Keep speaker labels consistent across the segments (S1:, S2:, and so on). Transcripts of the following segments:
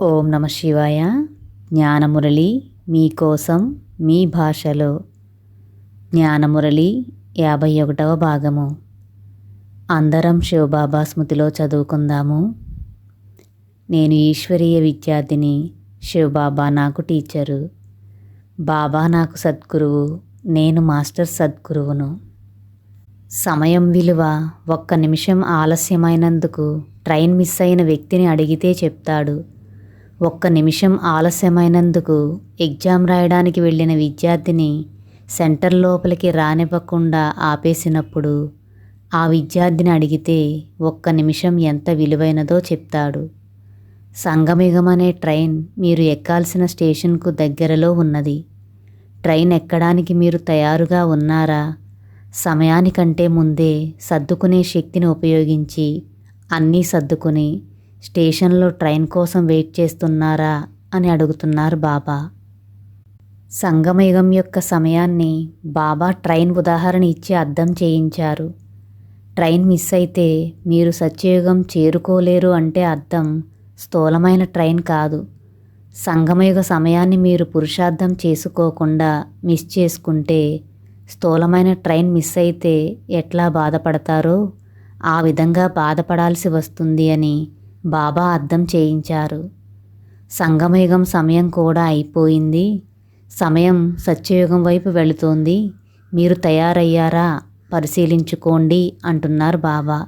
S1: ఓం నమ శివాయ. జ్ఞానమురళి మీకోసం మీ భాషలో. జ్ఞానమురళి యాభై ఒకటవ భాగము. అందరం శివబాబా స్మృతిలో చదువుకుందాము. నేను ఈశ్వరీయ విద్యార్థిని శివబాబా నాకు టీచరు. బాబా నాకు సద్గురువు నేను మాస్టర్ సద్గురువును. సమయం విలువ ఒక్క నిమిషం ఆలస్యమైనందుకు ట్రైన్ మిస్ అయిన వ్యక్తిని అడిగితే చెప్తాడు. ఒక్క నిమిషం ఆలస్యమైనందుకు ఎగ్జామ్ రాయడానికి వెళ్ళిన విద్యార్థిని సెంటర్ లోపలికి రానివ్వకుండా ఆపేసినప్పుడు ఆ విద్యార్థిని అడిగితే ఒక్క నిమిషం ఎంత విలువైనదో చెప్తాడు. సంగమిగం అనే ట్రైన్ మీరు ఎక్కాల్సిన స్టేషన్కు దగ్గరలో ఉన్నది. ట్రైన్ ఎక్కడానికి మీరు తయారుగా ఉన్నారా? సమయానికంటే ముందే సర్దుకునే శక్తిని ఉపయోగించి అన్నీ సర్దుకుని స్టేషన్లో ట్రైన్ కోసం వెయిట్ చేస్తున్నారా అని అడుగుతున్నారు బాబా. సంగమయుగం యొక్క సమయాన్ని బాబా ట్రైన్ ఉదాహరణ ఇచ్చి అర్థం చేయించారు. ట్రైన్ మిస్ అయితే మీరు సత్యయుగం చేరుకోలేరు అంటే అర్థం స్థూలమైన ట్రైన్ కాదు. సంగమయుగ సమయాన్ని మీరు పురుషార్థం చేసుకోకుండా మిస్ చేసుకుంటే స్థూలమైన ట్రైన్ మిస్ అయితే ఎట్లా బాధపడతారో ఆ విధంగా బాధపడాల్సి వస్తుంది అని బాబా అర్థం చేయించారు. సంగమయుగం సమయం కూడా అయిపోయింది. సమయం సత్యయుగం వైపు వెళుతోంది. మీరు తయారయ్యారా? పరిశీలించుకోండి అంటున్నారు బాబా.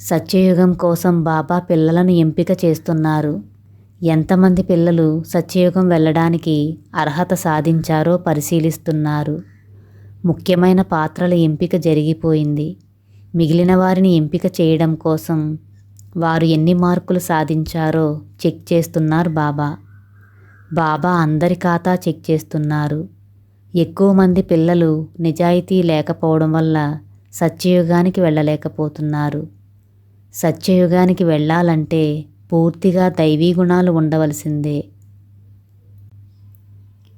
S1: సత్యయుగం కోసం బాబా పిల్లలను ఎంపిక చేస్తున్నారు. ఎంతమంది పిల్లలు సత్యయుగం వెళ్ళడానికి అర్హత సాధించారో పరిశీలిస్తున్నారు. ముఖ్యమైన పాత్రల ఎంపిక జరిగిపోయింది. మిగిలిన వారిని ఎంపిక చేయడం కోసం వారు ఎన్ని మార్కులు సాధించారో చెక్ చేస్తున్నారు బాబా. బాబా అందరి ఖాతా చెక్ చేస్తున్నారు. ఎక్కువ మంది పిల్లలు నిజాయితీ లేకపోవడం వల్ల సత్యయుగానికి వెళ్ళలేకపోతున్నారు. సత్యయుగానికి వెళ్ళాలంటే పూర్తిగా దైవీ గుణాలు ఉండవలసిందే.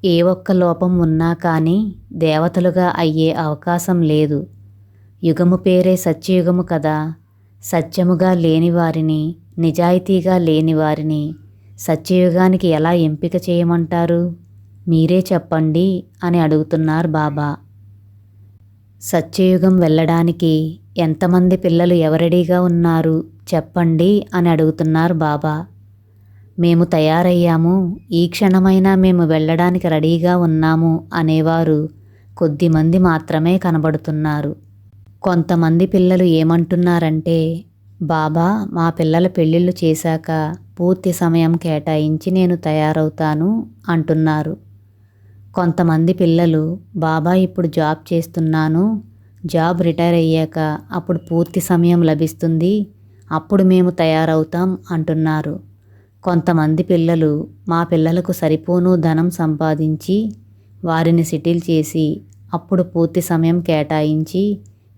S1: ఏ ఒక్క లోపం ఉన్నా కానీ దేవతలుగా అయ్యే అవకాశం లేదు. యుగము పేరే సత్యయుగము కదా. సత్యముగా లేని వారిని నిజాయితీగా లేని వారిని సత్యయుగానికి ఎలా ఎంపిక చేయమంటారు? మీరే చెప్పండి అని అడుగుతున్నారు బాబా. సత్యయుగం వెళ్ళడానికి ఎంతమంది పిల్లలు ఎవరెడీగా ఉన్నారు చెప్పండి అని అడుగుతున్నారు బాబా. మేము తయారయ్యాము ఈ క్షణమైనా మేము వెళ్ళడానికి రెడీగా ఉన్నాము అనేవారు కొద్దిమంది మాత్రమే కనబడుతున్నారు. కొంతమంది పిల్లలు ఏమంటున్నారంటే బాబా మా పిల్లల పెళ్ళిళ్ళు చేశాక పూర్తి సమయం కేటాయించి నేను తయారవుతాను అంటున్నారు. కొంతమంది పిల్లలు బాబా ఇప్పుడు జాబ్ చేస్తున్నాను. జాబ్ రిటైర్ అయ్యాక అప్పుడు పూర్తి సమయం లభిస్తుంది. అప్పుడు మేము తయారవుతాం అంటున్నారు. కొంతమంది పిల్లలు మా పిల్లలకు సరిపోను ధనం సంపాదించి వారిని సెటిల్ చేసి అప్పుడు పూర్తి సమయం కేటాయించి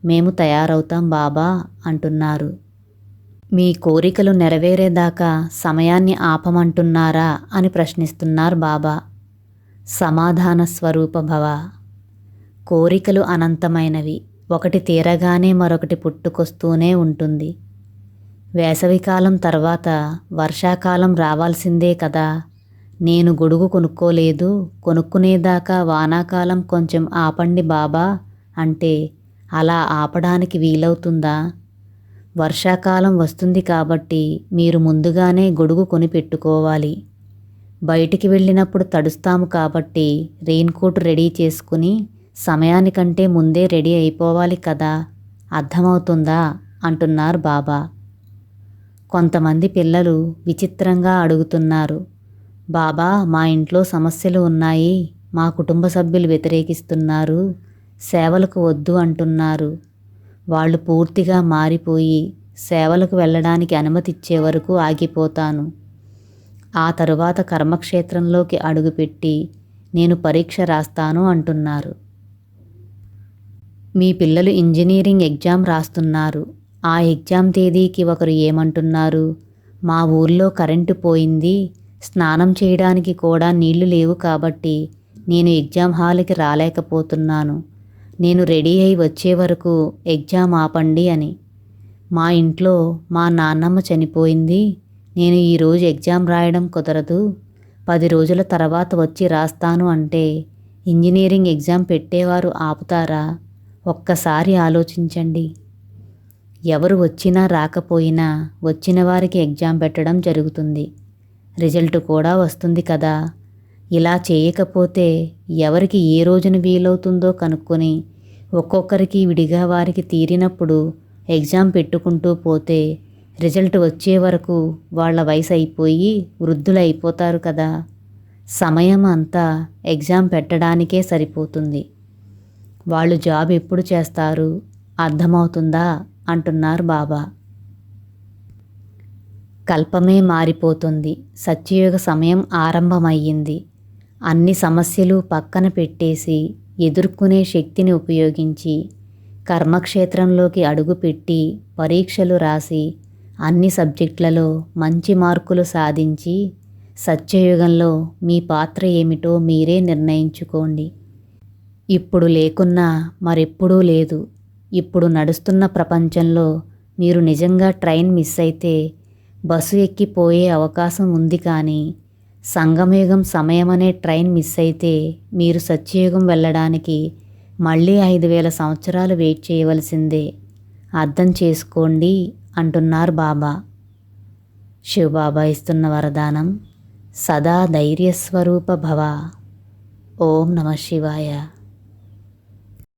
S1: మేము తయారవుతాం బాబా అంటున్నారు. మీ కోరికలు నెరవేరేదాకా సమయాన్ని ఆపమంటున్నారా అని ప్రశ్నిస్తున్నారు బాబా. సమాధాన స్వరూప భవ. కోరికలు అనంతమైనవి. ఒకటి తీరగానే మరొకటి పుట్టుకొస్తూనే ఉంటుంది. వేసవికాలం తర్వాత వర్షాకాలం రావాల్సిందే కదా. నేను గొడుగు కొనుక్కోలేదు. కొనుక్కునేదాకా వానాకాలం కొంచెం ఆపండి బాబా అంటే అలా ఆపడానికి వీలవుతుందా? వర్షాకాలం వస్తుంది కాబట్టి మీరు ముందుగానే గొడుగు కొని పెట్టుకోవాలి. బయటికి వెళ్ళినప్పుడు తడుస్తాము కాబట్టి రెయిన్ కోట్ రెడీ చేసుకుని సమయానికంటే ముందే రెడీ అయిపోవాలి కదా? అర్థమవుతుందా? అంటున్నారు బాబా. కొంతమంది పిల్లలు విచిత్రంగా అడుగుతున్నారు. బాబా మా ఇంట్లో సమస్యలు ఉన్నాయి. మా కుటుంబ సభ్యులు వ్యతిరేకిస్తున్నారు. సేవలకు వద్దు అంటున్నారు. వాళ్ళు పూర్తిగా మారిపోయి సేవలకు వెళ్ళడానికి అనుమతి ఇచ్చే వరకు ఆగిపోతాను. ఆ తరువాత కర్మక్షేత్రంలోకి అడుగుపెట్టి నేను పరీక్ష రాస్తాను అంటున్నారు. మీ పిల్లలు ఇంజనీరింగ్ ఎగ్జామ్ రాస్తున్నారు. ఆ ఎగ్జామ్ తేదీకి ఒకరు ఏమంటున్నారు? మా ఊర్లో కరెంటు పోయింది. స్నానం చేయడానికి కూడా నీళ్ళు లేవు కాబట్టి నేను ఎగ్జామ్ హాల్కి రాలేకపోతున్నాను. నేను రెడీ అయి వచ్చే వరకు ఎగ్జామ్ ఆపండి అని. మా ఇంట్లో మా నాన్నమ్మ చనిపోయింది. నేను ఈరోజు ఎగ్జామ్ రాయడం కుదరదు. పది రోజుల తర్వాత వచ్చి రాస్తాను అంటే ఇంజనీరింగ్ ఎగ్జామ్ పెట్టేవారు ఆపుతారా? ఒక్కసారి ఆలోచించండి. ఎవరు వచ్చినా రాకపోయినా వచ్చిన వారికి ఎగ్జామ్ పెట్టడం జరుగుతుంది. రిజల్ట్ కూడా వస్తుంది కదా. ఇలా చేయకపోతే ఎవరికి ఏ రోజున వీలవుతుందో కనుక్కొని ఒక్కొక్కరికి విడిగా వారికి తీరినప్పుడు ఎగ్జామ్ పెట్టుకుంటూ పోతే రిజల్ట్ వచ్చే వరకు వాళ్ళ వయసు అయిపోయి వృద్ధులు అయిపోతారు కదా. సమయం అంతా ఎగ్జామ్ పెట్టడానికే సరిపోతుంది. వాళ్ళు జాబ్ ఎప్పుడు చేస్తారు? అర్థమవుతుందా? అంటున్నారు బాబా. కల్పమే మారిపోతుంది. సత్యయుగ సమయం ఆరంభమయ్యింది. అన్ని సమస్యలు పక్కన పెట్టేసి ఎదుర్కొనే శక్తిని ఉపయోగించి కర్మక్షేత్రంలోకి అడుగుపెట్టి పరీక్షలు రాసి అన్ని సబ్జెక్టులలో మంచి మార్కులు సాధించి సత్యయుగంలో మీ పాత్ర ఏమిటో మీరే నిర్ణయించుకోండి. ఇప్పుడు లేకున్నా మరెప్పుడూ లేదు. ఇప్పుడు నడుస్తున్న ప్రపంచంలో మీరు నిజంగా ట్రైన్ మిస్ అయితే బస్సు ఎక్కిపోయే అవకాశం ఉంది కానీ సంగమయుగం సమయమనే ట్రైన్ మిస్ అయితే మీరు సత్యయుగం వెళ్ళడానికి మళ్ళీ ఐదు వేల సంవత్సరాలు వెయిట్ చేయవలసిందే. అర్థం చేసుకోండి అంటున్నారు బాబా. శివబాబా ఇస్తున్న వరదానం సదా ధైర్యస్వరూప భవ. ఓం నమ శివాయ.